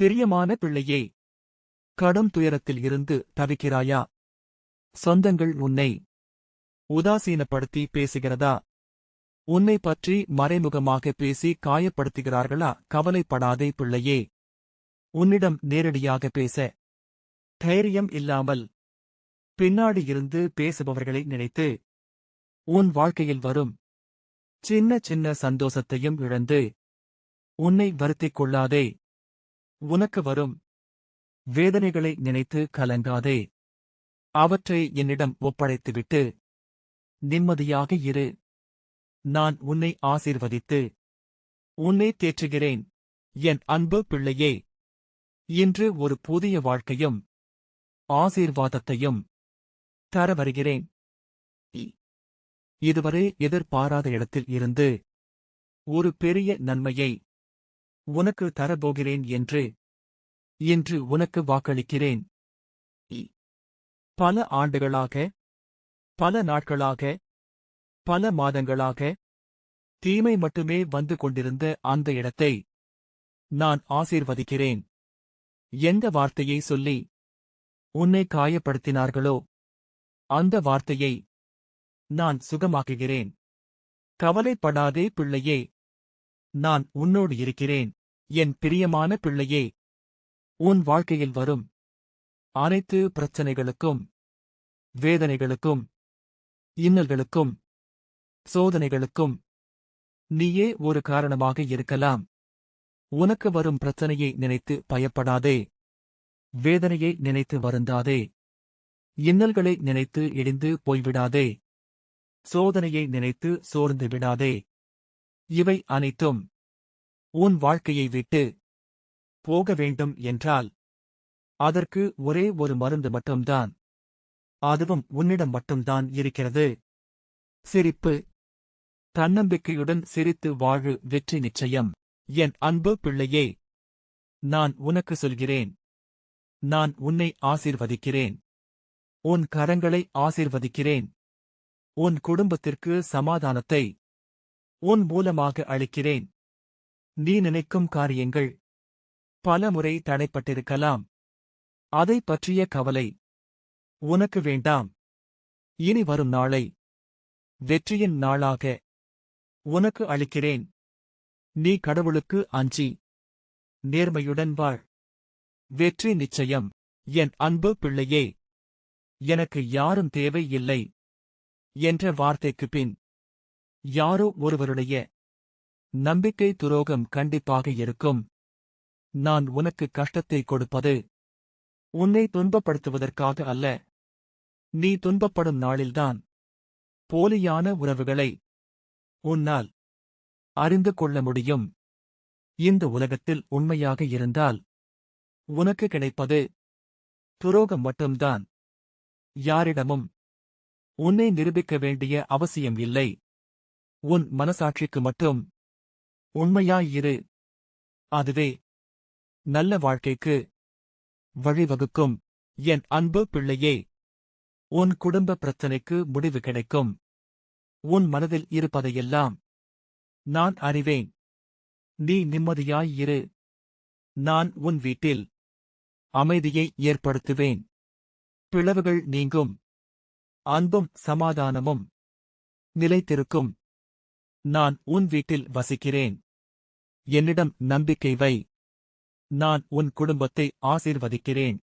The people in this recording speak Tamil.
பிரியமான பிள்ளையே கடும் துயரத்தில் இருந்து தவிக்கிறாயா? சொந்தங்கள் உன்னை உதாசீனப்படுத்தி பேசுகிறதா? உன்னை பற்றி மறைமுகமாக பேசி காயப்படுத்துகிறார்களா? கவலைப்படாதே பிள்ளையே உன்னிடம் நேரடியாக பேச தைரியம் இல்லாமல் பின்னாடி இருந்து பேசுபவர்களை நினைத்து உன் வாழ்க்கையில் வரும் சின்ன சின்ன சந்தோஷத்தையும் இழந்து உன்னை வருத்திக் கொள்ளாதே. உனக்கு வரும். வேதனைகளை நினைத்து கலங்காதே. அவற்றை என்னிடம் ஒப்படைத்துவிட்டு நிம்மதியாக இரு. நான் உன்னை ஆசீர்வதித்து உன்னை தேற்றுகிறேன். என் அன்பு பிள்ளையே இன்று ஒரு புதிய வாழ்க்கையும் ஆசீர்வாதத்தையும் தர வருகிறேன் இதுவரை எதிர்பாராத இடத்தில் இருந்து ஒரு பெரிய நன்மையை உனக்கு தரப்போகிறேன் என்று இன்று உனக்கு வாக்களிக்கிறேன். இ- பல ஆண்டுகளாக பல நாட்களாக பல மாதங்களாக தீமை மட்டுமே வந்து கொண்டிருந்த அந்த இடத்தை நான் ஆசீர்வதிக்கிறேன். எந்த வார்த்தையை சொல்லி உன்னை காயப்படுத்தினார்களோ அந்த வார்த்தையை நான் சுகமாக்குகிறேன். கவலைப்படாதே பிள்ளையே நான் உன்னோடு இருக்கிறேன். என் பிரியமான பிள்ளையே உன் வாழ்க்கையில் வரும் அனைத்து பிரச்சனைகளுக்கும் வேதனைகளுக்கும் இன்னல்களுக்கும் சோதனைகளுக்கும் நீயே ஒரு காரணமாக இருக்கலாம். உனக்கு வரும் பிரச்சனையை நினைத்து பயப்படாதே. வேதனையை நினைத்து வருந்தாதே. இன்னல்களை நினைத்து இடிந்து போய்விடாதே. சோதனையை நினைத்து சோர்ந்து விடாதே. இவை அனைத்தும் உன் வாழ்க்கையை விட்டு போக வேண்டும் என்றால் அதற்கு ஒரே ஒரு மருந்து மட்டும்தான் அதுவும் உன்னிடம் மட்டும்தான் இருக்கிறது. சிரிப்பு. தன்னம்பிக்கையுடன் சிரித்து வாழு வெற்றி நிச்சயம். என் அன்பு பிள்ளையே நான் உனக்கு சொல்கிறேன். நான் உன்னை ஆசீர்வதிக்கிறேன். உன் கரங்களை ஆசீர்வதிக்கிறேன். உன் குடும்பத்திற்கு சமாதானத்தை உன் மூலமாக அளிக்கிறேன். நீ நினைக்கும் காரியங்கள் பலமுறை தடைப்பட்டிருக்கலாம். அதை பற்றிய கவலை உனக்கு வேண்டாம். இனி வரும் நாளை வெற்றியின் நாளாக உனக்கு அளிக்கிறேன். நீ கடவுளுக்கு அஞ்சி நேர்மையுடன் வாழ். வெற்றி நிச்சயம். என் அன்பு பிள்ளையே எனக்கு யாரும் தேவை இல்லை என்ற வார்த்தைக்குப் பின் யாரோ ஒருவருடைய நம்பிக்கை துரோகம் கண்டிப்பாக இருக்கும். நான் உனக்கு கஷ்டத்தை கொடுப்பது உன்னை துன்பப்படுத்துவதற்காக அல்ல. நீ துன்பப்படும் நாளில்தான் போலியான உறவுகளை உன்னால் அறிந்து கொள்ள முடியும். இந்த உலகத்தில் உண்மையாக இருந்தால் உனக்கு கிடைப்பது துரோகம் மட்டும்தான். யாரிடமும் உன்னை நிரூபிக்க வேண்டிய அவசியம் இல்லை. உன் மனசாட்சிக்கு மட்டும் உண்மையாயிரு அதுவே நல்ல வாழ்க்கைக்கு வழிவகுக்கும். என் அன்பு பிள்ளையே உன் குடும்ப பிரச்சனைக்கு முடிவு கிடைக்கும். உன் மனதில் இருப்பதையெல்லாம் நான் அறிவேன். நீ நிம்மதியாயிரு நான் உன் வீட்டில் அமைதியை ஏற்படுத்துவேன். பிளவுகள் நீங்கும். அன்பும் சமாதானமும் நிலைத்திருக்கும். நான் உன் வீட்டில் வசிக்கிறேன். என்னிடம் நம்பிக்கை வை. நான் உன் குடும்பத்தை ஆசீர்வதிக்கிறேன்.